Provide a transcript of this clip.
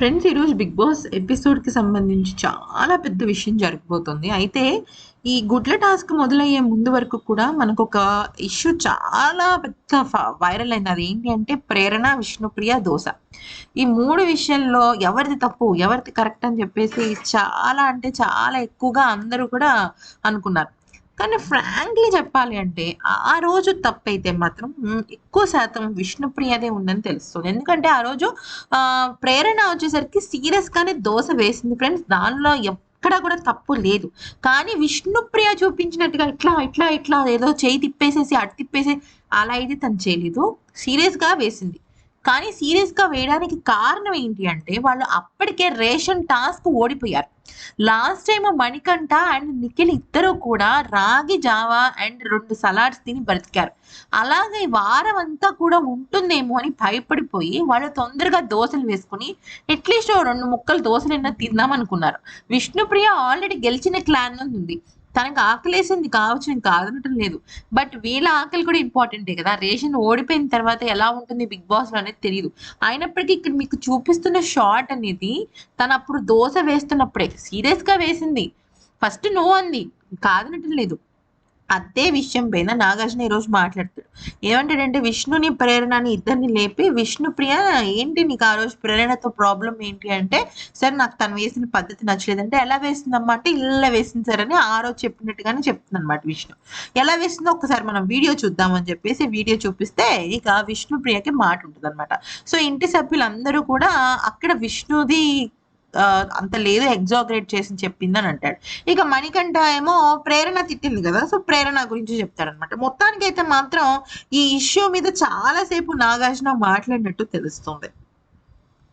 Friends ఈరోజు big boss ఎపిసోడ్కి సంబంధించి చాలా పెద్ద విషయం జరగబోతుంది అయితే ఈ గుడ్ల టాస్క్ మొదలయ్యే ముందు వరకు కూడా మనకు ఒక ఇష్యూ చాలా పెద్ద వైరల్ అయింది అది ఏంటి అంటే ప్రేరణ విష్ణుప్రియ దోశ. ఈ మూడు విషయంలో ఎవరిది తప్పు ఎవరిది కరెక్ట్ అని చెప్పేసి చాలా అంటే చాలా ఎక్కువగా అందరూ కూడా అనుకున్నారు. కానీ ఫ్రాంక్లీ చెప్పాలి అంటే ఆ రోజు తప్పైతే మాత్రం ఎక్కువ శాతం విష్ణుప్రియదే ఉందని తెలుస్తుంది. ఎందుకంటే ఆ రోజు ప్రేరణ వచ్చేసరికి సీరియస్గానే దోశ వేసింది ఫ్రెండ్స్. దానిలో ఎక్కడ కూడా తప్పు లేదు. కానీ విష్ణుప్రియ చూపించినట్టుగా ఇట్లా ఇట్లా ఇట్లా ఏదో చేయి తిప్పేసేసి అటు తిప్పేసి అలా అయితే తను చేయలేదు. సీరియస్గా వేసింది. కానీ సీరియస్గా వేయడానికి కారణం ఏంటి అంటే వాళ్ళు అప్పటికే రేషన్ టాస్క్ ఓడిపోయారు. Last time Manikanta and Nikhil ఇద్దరు కూడా రాగి జావా అండ్ రెండు సలాడ్స్ తిని బ్రతికారు. అలాగే వారం అంతా కూడా ఉంటుందేమో అని భయపడిపోయి వాళ్ళు తొందరగా దోశలు వేసుకుని అట్లీస్ట్ రెండు ముక్కలు దోశలైనా తిందాం అనుకున్నారు విష్ణుప్రియ ఆల్రెడీ గెలిచిన క్లాన్ ఉంది తనకు ఆకలేసింది కావచ్చు నేను కాదనటం లేదు. బట్ వీళ్ళ ఆకలి కూడా ఇంపార్టెంటే కదా. రేషన్ ఓడిపోయిన తర్వాత ఎలా ఉంటుంది బిగ్ బాస్లో అనేది తెలియదు అయినప్పటికీ ఇక్కడ మీకు చూపిస్తున్న షార్ట్ అనేది తను అప్పుడు దోశ వేస్తున్నప్పుడే. సీరియస్గా వేసింది. ఫస్ట్ నో అంది. కాదనటం లేదు. అదే విషయం పైన నాగార్జున ఈరోజు మాట్లాడతాడు. ఏమంటాడంటే విష్ణుని ప్రేరణని ఇద్దరిని లేపి విష్ణుప్రియ ఏంటి నీకు ఆ రోజు ప్రేరణతో ప్రాబ్లం ఏంటి అంటే సార్ నాకు తను వేసిన పద్ధతి నచ్చలేదంటే ఎలా వేసిందమ్మా అంటే ఇలా వేసింది సార్ అని ఆ రోజు చెప్పినట్టుగానే చెప్తుంది అనమాట విష్ణు. ఎలా వేసిందో ఒకసారి మనం వీడియో చూద్దామని చెప్పేసి వీడియో చూపిస్తే ఇక విష్ణుప్రియకి మాట ఉంటుంది అనమాట సో ఇంటి సభ్యులందరూ కూడా అక్కడ విష్ణుది అంత లేదు ఎగ్జాగరేట్ చేసి చెప్పిందని అంటాడు. ఇక మణికంఠ ఏమో ప్రేరణ తిట్టింది కదా సో ప్రేరణ గురించి చెప్తాడనమాట మొత్తానికైతే మాత్రం ఈ ఇష్యూ మీద చాలాసేపు నాగార్జున మాట్లాడినట్టు తెలుస్తుంది.